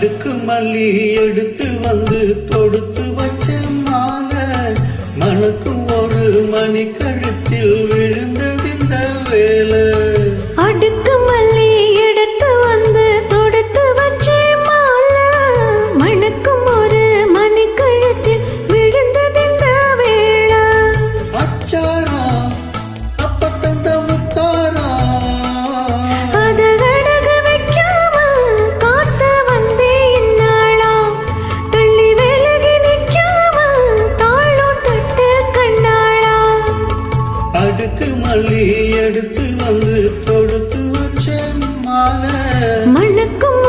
அடுக்கு மல்லி எடுத்து வந்து தொடுத்து வச்ச மாலை. மணக்கும் ஒரு மணி கழுத்தில் விழுந்தது இந்த வேலை. அடுக்கு மல்லி எடுத்து வந்து தொடுத்து வச்ச மாலை. மணக்கும்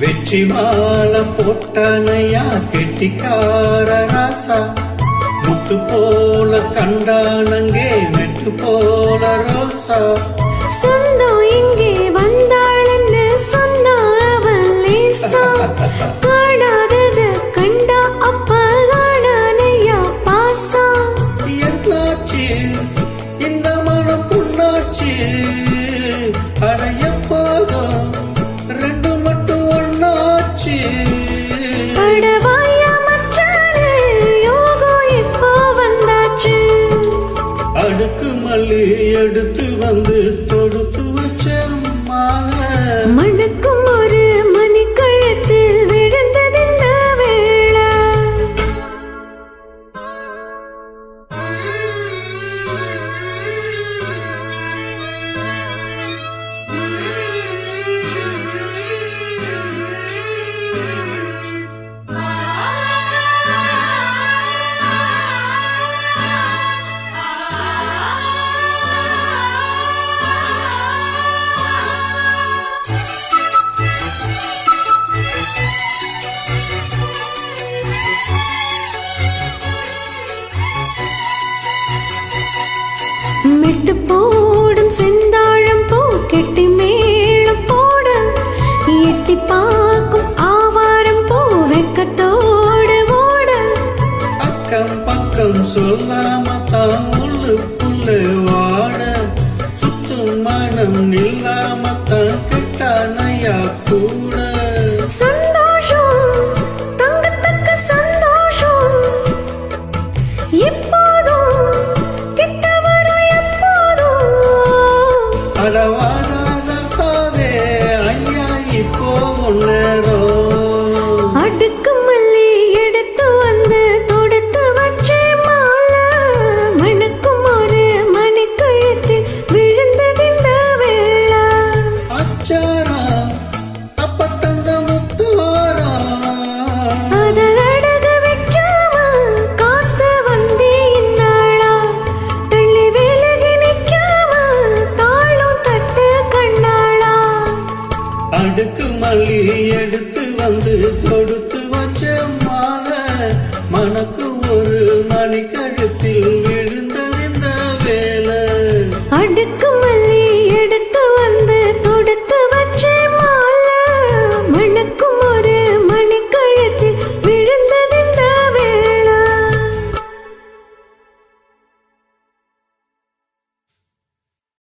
வெற்றி மாலை போட்டானையா கெட்டிக்கார ராசா? முத்து போல கண்டானங்கே மெட்டு போல ரோசா? சொந்தம் இங்கே வந்தாளன்னு சொன்னா அவன் லேசா? காணாதத கண்டா அப்ப காணானையா பாசா? என்னாச்சு? இந்த மனம் புண்ணாச்சு அடுக்கு எடுத்து வந்து மெட்டு போடும் செந்தாழம் பூ கெட்டி மேளம் போட. எட்டி பார்க்கும் ஆவாரம் பூ வெக்கத்தோடு ஓட. அக்கம் பக்கம் சொல்லாம தான் உள்ளுக்குள்ள வாட. சுத்தும் மனம் நில்லாம தான் கெட்டானையா கூட. சந்தோஷம் தங்கத்தக்க சந்தோஷம். எப்போதும் கிட்ட வரும் எப்போதும். அடவாடாத சாவே ஐயா இப்போ நேரம் அடுக்கு மல்லி எடுத்து வந்து தொடுத்து வச்ச மாலை. மனக்கு ஒரு மணிக்கழுத்தில்